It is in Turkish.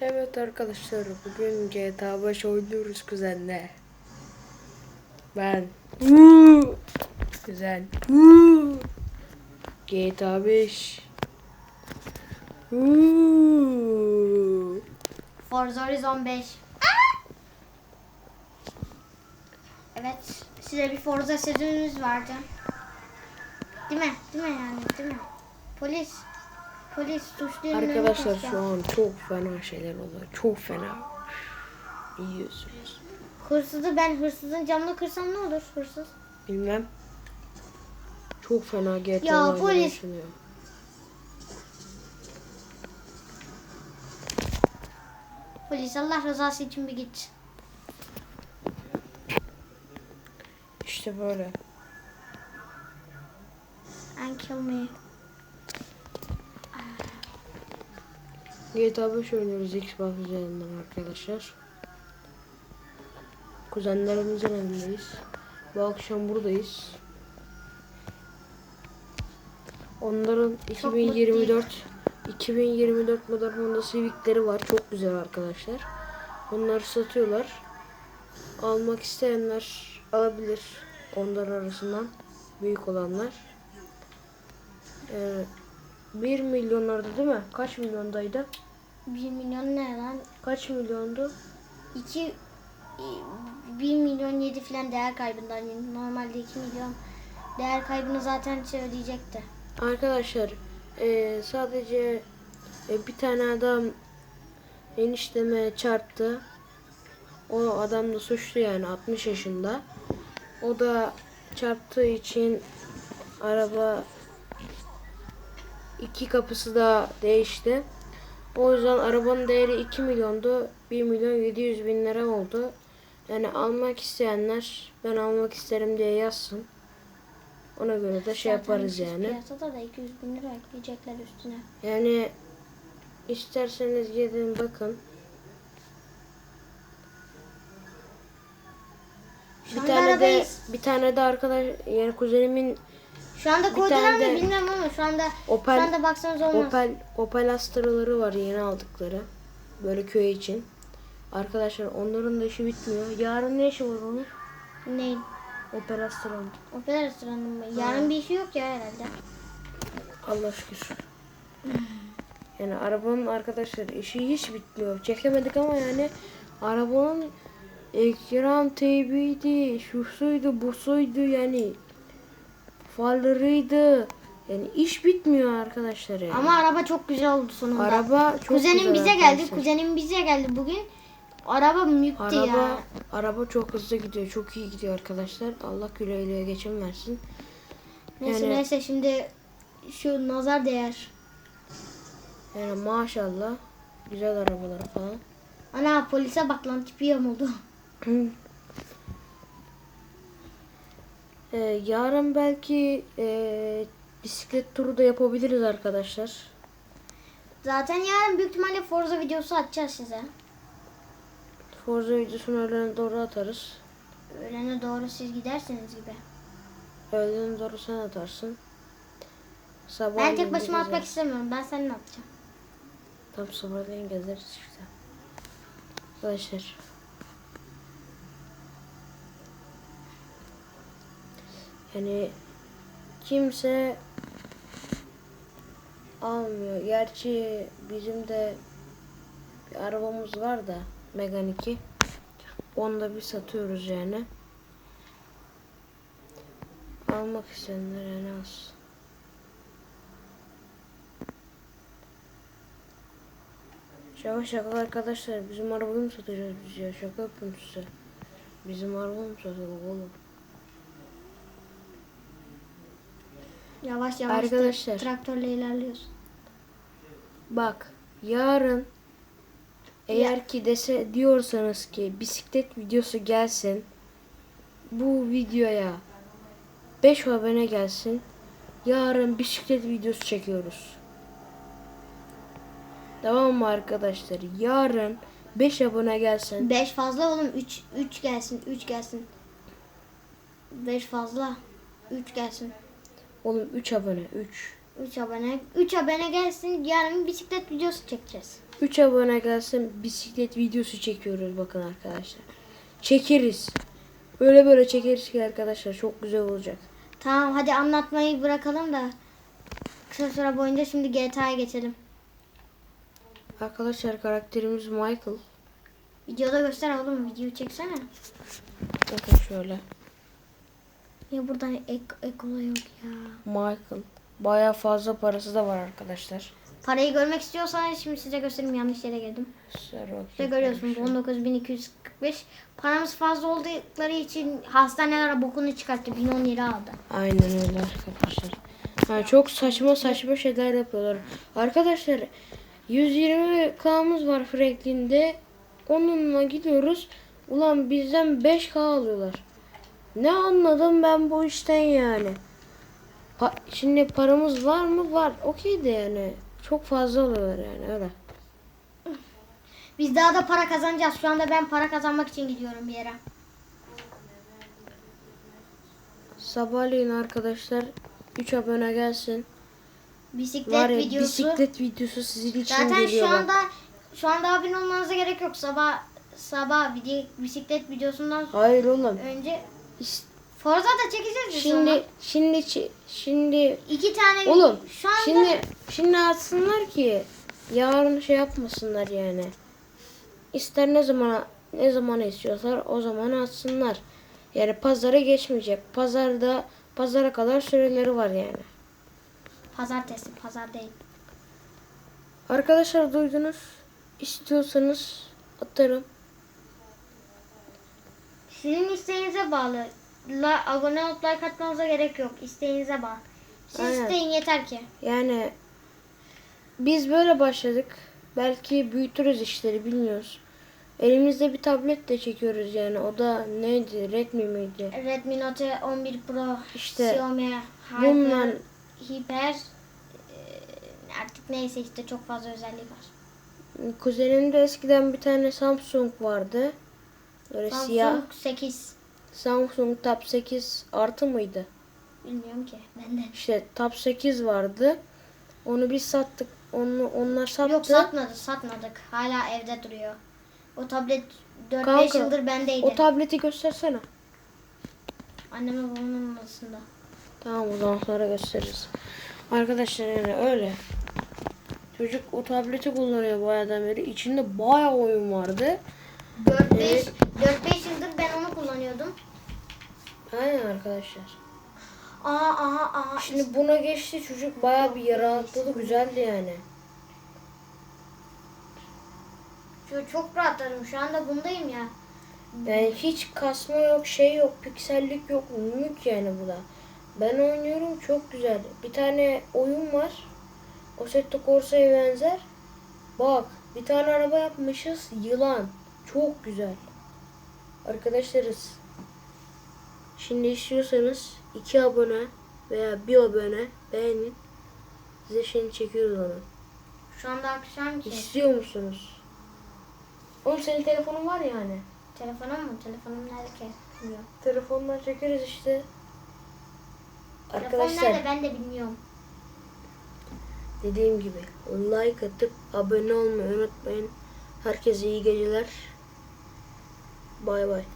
Evet arkadaşlar bugün GTA 5 oynuyoruz kuzenle. Ben Woo! GTA 5 Woo! Forza Horizon 5. Evet, size bir Forza sözümüz vardı. Değil mi? Değil mi yani? Değil mi? Polis. Polis suçlu Arkadaşlar şu an çok fena şeyler oluyor. Çok fena. Yiyorsunuz. Hırsızı ben hırsızın camını kırsam ne olur hırsız? Bilmem. Çok fena GTA Ya, polis. yaşanıyor. Polis Allah rızası için bir git. İşte böyle. And kill me. GTA 5 oynuyoruz Xbox üzerinden arkadaşlar. Kuzenlerimizin evindeyiz. Bu akşam buradayız. Onların Çok 2024 2024 model Honda Civic'leri var. Çok güzel arkadaşlar. Onları satıyorlar. Almak isteyenler alabilir. Onların arasından büyük olanlar. Ee, 1 milyonlarda değil mi? Kaç milyondaydı? 1 milyon ne lan? Kaç milyondu? 2 1 milyon 7 falan değer kaybından yani normalde 2 milyon değer kaybını zaten söyleyecekti. Arkadaşlar eee, sadece e, bir tane adam enişteme çarptı. O adam da suçlu yani 60 yaşında. O da çarptığı için araba iki kapısı da değişti. O yüzden arabanın değeri 2 milyondu. 1 milyon 700 bin lira oldu. Yani almak isteyenler ben almak isterim diye yazsın. Ona göre de şey Zaten yaparız yani. Piyasada da 200 bin lira ekleyecekler üstüne. Yani isterseniz gidin bakın. Şu Bir tane de bir tane de arkadaş yani kuzenimin Şu anda mı de bilmiyorum ama şu anda Opel şu anda baksanız olmaz. Opel Opel Astra'ları var yeni aldıkları. Böyle köy için. Arkadaşlar onların da işi bitmiyor. Yarın ne işi var onun? Neyin? Opel Astra'nın. Opera restoranı mı? Yarın bir işi yok ya herhalde. Allah şükür. Yani arabanın arkadaşlar işi hiç bitmiyor. Çekemedik ama yani arabanın ekran teybiydi, şusuydu, busuydu yani farlarıydı. Yani iş bitmiyor arkadaşlar yani. Ama araba çok güzel oldu sonunda. araba çok Kuzenim güzel bize geldi. arkadaşlar. Kuzenim bize geldi bugün. Araba mükti Araba, ya. araba çok hızlı gidiyor. Çok iyi gidiyor arkadaşlar. Allah güle güle geçim versin. Neyse yani- neyse şimdi şu nazar değer. Yani maşallah güzel arabalar falan. Ana polise bak lan tipi yamuldu. Ee, yarın belki e, bisiklet turu da yapabiliriz arkadaşlar. Zaten yarın büyük ihtimalle Forza videosu atacağız size. Forza videosunu öğlene doğru atarız. Öğlene doğru siz giderseniz gibi. Öğlene doğru sen atarsın. Sabah Ben tek başıma atmak istemiyorum. Ben seninle atacağım. Tam sabahleyin gezeriz işte. Arkadaşlar. Yani kimse almıyor. Gerçi bizim de bir arabamız var da Megane 2. Onu da bir satıyoruz yani. Almak isteyenler yani az. Şaka şaka arkadaşlar bizim arabayı mı satacağız biz ya şaka yapıyorum size. Bizim arabayı mı satıyoruz oğlum? Yavaş yavaş Arkadaşlar. traktörle ilerliyoruz. Bak yarın eğer ki dese diyorsanız ki bisiklet videosu gelsin bu videoya 5 abone gelsin yarın bisiklet videosu çekiyoruz. Tamam mı arkadaşlar? Yarın 5 abone gelsin. 5 fazla oğlum 3 3 gelsin 3 gelsin. 5 fazla 3 gelsin. Oğlum 3 abone 3. 3 abone 3 abone gelsin yarın bisiklet videosu çekeceğiz. 3 abone gelsin bisiklet videosu çekiyoruz bakın arkadaşlar. Çekeriz. Böyle böyle çekeriz ki arkadaşlar çok güzel olacak. Tamam hadi anlatmayı bırakalım da kısa süre boyunca şimdi GTA'ya geçelim. Arkadaşlar karakterimiz Michael. Videoda göster oğlum videoyu çeksene. Bakın şöyle. Ya buradan ek, ek olay yok ya. Michael. Baya fazla parası da var arkadaşlar. Parayı görmek istiyorsanız şimdi size göstereyim yanlış yere girdim. İşte görüyorsunuz 19.245. Paramız fazla oldukları için hastaneler bokunu çıkarttı. 1010 lira aldı. Aynen öyle arkadaşlar. Ha, çok saçma saçma şeyler yapıyorlar. Arkadaşlar 120k'mız var Franklin'de. Onunla gidiyoruz. Ulan bizden 5k alıyorlar. Ne anladım ben bu işten yani. Pa- Şimdi paramız var mı? Var. Okey de yani. Çok fazla alıyorlar yani öyle. Biz daha da para kazanacağız. Şu anda ben para kazanmak için gidiyorum bir yere. Sabahleyin arkadaşlar 3 abone gelsin. Bisiklet Var ya videosu. bisiklet videosu sizin için Zaten geliyor şu bak. anda şu anda abone olmanıza gerek yok. Sabah sabah video, bisiklet videosundan Hayır oğlum. önce İs- Forza da çekeceğiz biz sonra. Şimdi şimdi şimdi iki tane oğlum şu anda şimdi şimdi atsınlar ki yarın şey yapmasınlar yani. İster ne zaman ne zaman istiyorlar o zaman atsınlar. Yani pazara geçmeyecek. Pazarda pazara kadar süreleri var yani. pazartesi pazar değil. Arkadaşlar duydunuz. İstiyorsanız atarım. Sizin isteğinize bağlı. La, abone olup like atmanıza gerek yok. İsteğinize bağlı. Siz Aynen. isteyin yeter ki. Yani biz böyle başladık. Belki büyütürüz işleri bilmiyoruz. Elimizde bir tablet de çekiyoruz yani. O da neydi? Redmi miydi? Redmi Note 11 Pro, İşte Xiaomi Hyper, Hyper e, artık neyse işte çok fazla özelliği var. Kuzenimde eskiden bir tane Samsung vardı. Böyle siyah. Samsung 8 Samsung Tab 8 artı mıydı? bilmiyorum ki benden. İşte Tab 8 vardı. Onu biz sattık. Onu onlar sattı. Yok satmadı satmadık. Hala evde duruyor. O tablet 4-5 Kanka, yıldır bendeydi. O tableti göstersene. Anneme babamın odasında. Tamam o zaman sonra gösteririz. Arkadaşlar yani öyle. Çocuk o tableti kullanıyor bayağıdan beri. İçinde bayağı oyun vardı. 4-5 Evet. 4-5 yıldır ben onu kullanıyordum. Aynen arkadaşlar. Aa aha aha. Şimdi buna geçti çocuk bayağı bir rahatladı. Güzeldi yani. Şu çok rahatladım. Şu anda bundayım ya. Yani hiç kasma yok, şey yok, piksellik yok. Mük yani bu da. Ben oynuyorum çok güzel. Bir tane oyun var. Assetto Corsa'ya benzer. Bak bir tane araba yapmışız. Yılan. Çok güzel. Arkadaşlarız. Şimdi istiyorsanız iki abone veya bir abone beğenin. Size şimdi çekiyoruz onu. Şu anda akşam ki. İstiyor musunuz? Oğlum senin telefonun var ya hani. Telefonum mu? Telefonum nerede ki? Bilmiyorum. Telefondan çekeriz işte. Telefon Arkadaşlar nerede ben de bilmiyorum. dediğim gibi like atıp abone olmayı unutmayın. Herkese iyi geceler. Bay bay.